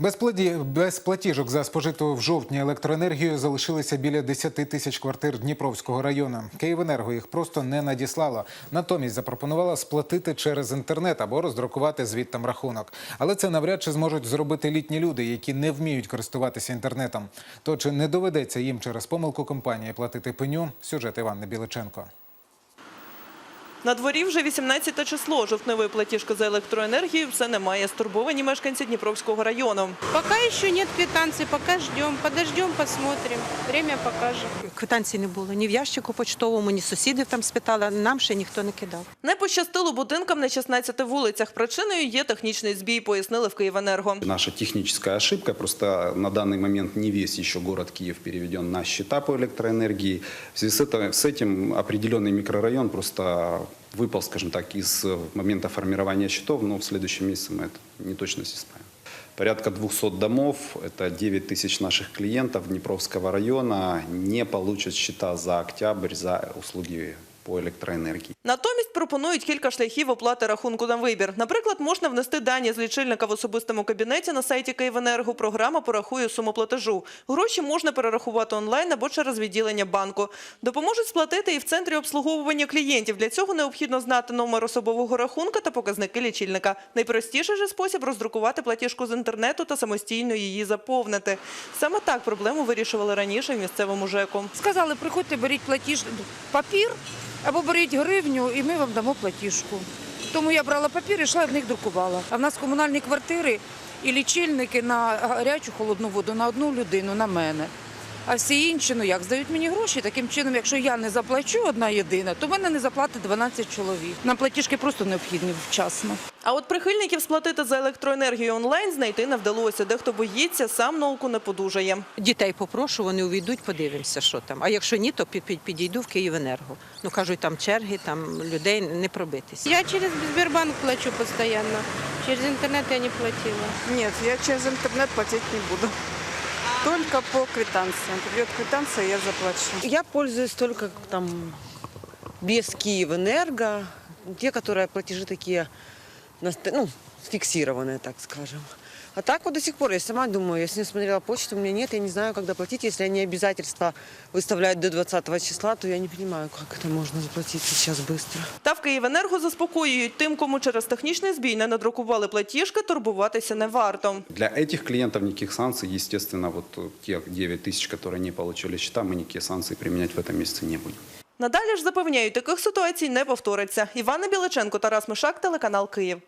Без, пладі... без платіжок за спожиту в жовтні електроенергію залишилися біля 10 тисяч квартир Дніпровського району. Київенерго їх просто не надіслало. Натомість запропонувала сплатити через інтернет або роздрукувати звідтам рахунок. Але це навряд чи зможуть зробити літні люди, які не вміють користуватися інтернетом. То чи не доведеться їм через помилку компанії платити пеню? Сюжет Іванни Біличенко. На дворі вже 18 число. Жовтневої платіжки за електроенергію все немає. Стурбовані мешканці Дніпровського району. Пока еще нет квитанции, пока ждем. Подождем, посмотрим. Время покажет. Квитанцій не було ні в ящику почтовому, ні сусідів там спитала. Нам ще ніхто не кидав. Не пощастило будинкам на 16 вулицях. Причиною є технічний збій, пояснили в Київенерго. Наша техническая ошибка, просто на данный момент не весь еще город Киев переведен на счета по электроэнергии. В связи с этим, с этим определенный микрорайон просто выпал, скажем так, из момента формирования счетов, но в следующем месяце мы это не точно исправим. Порядка 200 домов, это 9 тысяч наших клиентов Днепровского района не получат счета за октябрь за услуги по электроэнергии. Натомість пропонують кілька шляхів оплати рахунку на вибір. Наприклад, можна внести дані з лічильника в особистому кабінеті на сайті Київенерго. Програма порахує суму платежу. Гроші можна перерахувати онлайн або через відділення банку. Допоможуть сплатити і в центрі обслуговування клієнтів. Для цього необхідно знати номер особового рахунка та показники лічильника. Найпростіший же спосіб роздрукувати платіжку з інтернету та самостійно її заповнити. Саме так проблему вирішували раніше в місцевому ЖЕКу. Сказали, приходьте, беріть платіж, папір або беріть гривню, і ми вам дамо платіжку. Тому я брала папір і йшла в них друкувала. А в нас комунальні квартири і лічильники на гарячу холодну воду на одну людину, на мене. А всі інші, ну як, здають мені гроші. Таким чином, якщо я не заплачу одна єдина, то в мене не заплатить 12 чоловік. Нам платіжки просто необхідні вчасно. А от прихильників сплатити за електроенергію онлайн знайти не вдалося. Дехто боїться, сам науку не подужає. Дітей попрошу, вони увійдуть, подивимося, що там. А якщо ні, то під- під- підійду в Київенерго. Ну кажуть, там черги, там людей не пробитися. Я через Сбербанк плачу постоянно. Через интернет я не платила. Нет, я через интернет платить не буду. Только по квитанциям. Придет квитанция, я заплачу. Я пользуюсь только там без Киевэнерго, те, которые платежи такие, наст- ну, фиксированные, так скажем. А так вот до сих пор, я сама думаю, если не смотрела почту, у меня нет, я не знаю, когда платить. Если они обязательства выставляют до 20 числа, то я не понимаю, как это можно заплатить сейчас быстро. Та в Київенерго заспокоюють тим, кому через технічний збій не надрукували платіжки, турбуватися не варто. Для этих клиентов никаких санкций, естественно, вот э, те 9 тысяч, которые не получили счета, мы никакие санкции применять в этом месяце не будем. Надалі ж запевняють, таких ситуацій не повториться. Івана Біличенко, Тарас Мишак, телеканал Київ.